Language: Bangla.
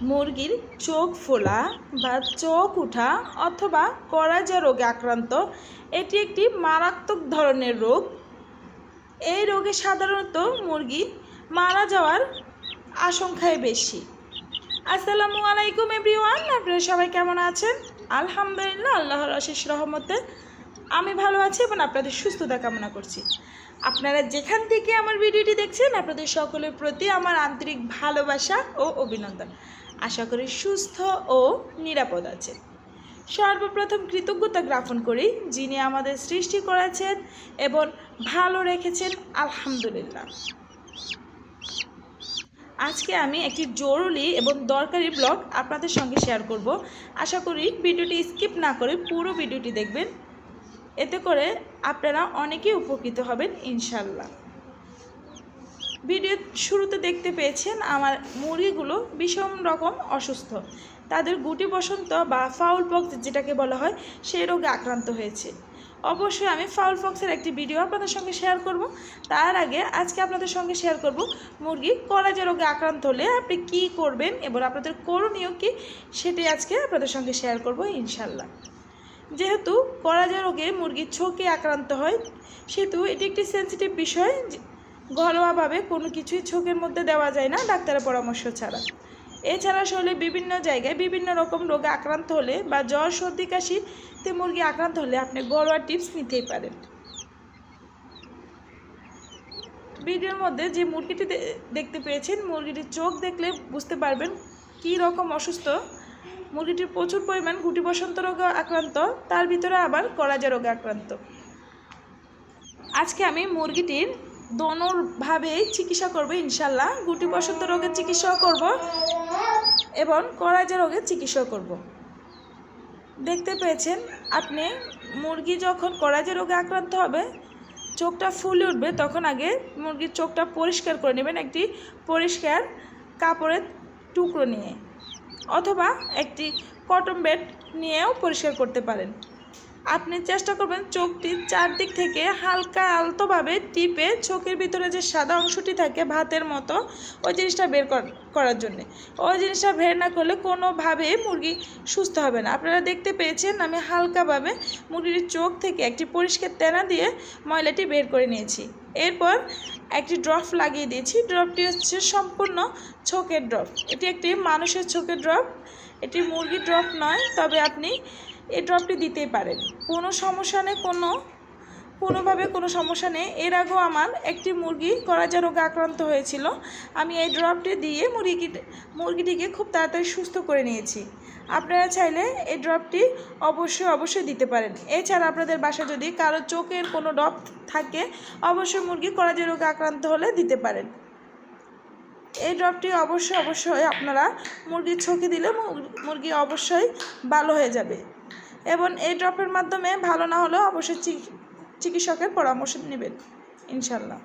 মুরগির চোখ ফোলা বা চোখ ওঠা অথবা করাজা রোগে আক্রান্ত, এটি একটি মারাত্মক ধরনের রোগ। এই রোগে সাধারণত মুরগি মারা যাওয়ার আশঙ্কাই বেশি। আসসালামু আলাইকুম এভরিওয়ান, আপনারা সবাই কেমন আছেন? আলহামদুলিল্লাহ, আল্লাহর অশেষ রহমতে আমি ভালো আছি এবং আপনাদের সুস্থতা কামনা করছি। আপনারা যেখান থেকে আমার ভিডিওটি দেখছেন, আপনাদের সকলের প্রতি আমার আন্তরিক ভালোবাসা ও অভিনন্দন। আশা করি সুস্থ ও নিরাপদ আছেন সর্বপ্রথম কৃতজ্ঞতা জ্ঞাপন করি যিনি আমাদের সৃষ্টি করেছেন এবং ভালো রেখেছেন, আলহামদুলিল্লাহ। আজকে আমি একটি জরুরি এবং দরকারি ব্লগ আপনাদের সঙ্গে শেয়ার করব। আশা করি ভিডিওটি স্কিপ না করে পুরো ভিডিওটি দেখবেন। এতে করে আপনারা অনেকেই উপকৃত হবেন ইনশাল্লাহ ভিডিও শুরুতে দেখতে পেয়েছেন আমার মুরগিগুলো ভীষণ রকম অসুস্থ। তাদের গুটি বসন্ত বা ফাউল পক্স যেটাকে বলা হয়, সেই রোগে আক্রান্ত হয়েছে। অবশ্যই আমি ফাউল পক্সের একটি ভিডিও আপনাদের সঙ্গে শেয়ার করব। তার আগে আজকে আপনাদের সঙ্গে শেয়ার করব মুরগি কলাজা রোগে আক্রান্ত হলে আপনি কি করবেন এবং আপনাদের করণীয় কি, সেটি আজকে আপনাদের সঙ্গে শেয়ার করব ইনশাল্লাহ যেহেতু কলাজা রোগে মুরগির ছোকে আক্রান্ত হয়, সেহেতু এটি একটি সেন্সিটিভ বিষয় ঘরোয়াভাবে কোনো কিছুই চোখের মধ্যে দেওয়া যায় না ডাক্তারের পরামর্শ ছাড়া। এছাড়া শরীরে বিভিন্ন জায়গায় বিভিন্ন রকম রোগে আক্রান্ত হলে বা জ্বর, সর্দি কাশিতে মুরগি আক্রান্ত হলে আপনি ঘরোয়া টিপস নিতেই পারেন। ভিডিওর মধ্যে যে মুরগিটি দেখতে পেয়েছেন, মুরগিটির চোখ দেখলে বুঝতে পারবেন কী রকম অসুস্থ। মুরগিটির প্রচুর পরিমাণ গুটি বসন্ত রোগে আক্রান্ত, তার ভিতরে আবার কলাজা রোগে আক্রান্ত। আজকে আমি মুরগিটির দোনোভাবেই চিকিৎসা করব, ইনশাল্লাহ। গুটি বসন্ত রোগের চিকিৎসাও করব এবং করাজা রোগের চিকিৎসাও করব। দেখতে পেয়েছেন, আপনি মুরগি যখন করাজা রোগে আক্রান্ত হবে, চোখটা ফুলে উঠবে, তখন আগে মুরগির চোখটা পরিষ্কার করে নেবেন একটি পরিষ্কার কাপড়ের টুকরো নিয়ে। অথবা একটি কটন বেড নিয়েও পরিষ্কার করতে পারেন। আপনি চেষ্টা করবেন চোখটির চারদিক থেকে হালকা আলতোভাবে টিপে চোখের ভিতরে যে সাদা অংশটি থাকে ভাতের মতো, ওই জিনিসটা বের কর- করার জন্যে। ওই জিনিসটা বের না করলে কোনোভাবে মুরগি সুস্থ হবে না। আপনারা দেখতে পেয়েছেন আমি হালকাভাবে মুরগির চোখ থেকে একটি পরিষ্কার তেনা দিয়ে ময়লাটি বের করে নিয়েছি। এরপর একটি ড্রপ লাগিয়ে দিয়েছি। ড্রপটি হচ্ছে সম্পূর্ণ চোখের ড্রপ। এটি একটি মানুষের চোখের ড্রপ। এটি মুরগির ড্রপ নয়, তবে আপনি এই ড্রপটি দিতেই পারেন। কোনো সমস্যা নেই, কোনো, কোনোভাবে কোনো সমস্যা নেই। এর আগেও আমার একটি মুরগি করাজা রোগে আক্রান্ত হয়েছিল। আমি এই ড্রপটি দিয়ে মুরগি মুরগিটিকে খুব তাড়াতাড়ি সুস্থ করে নিয়েছি। আপনারা চাইলে এই ড্রপটি অবশ্যই অবশ্যই দিতে পারেন। এছাড়া আপনাদের বাসা যদি কারও চোখের কোনো ড্রপ থাকে, অবশ্যই মুরগি করাজা রোগে আক্রান্ত হলে দিতে পারেন। এই ড্রপটি অবশ্যই অবশ্যই আপনারা মুরগির চোখে দিলে মুর- মুরগি অবশ্যই ভালো হয়ে যাবে। এবং এই ড্রপের মাধ্যমে ভালো না হলেও অবশ্যই চিকিৎসকের পরামর্শ নেবেন ইনশাল্লাহ।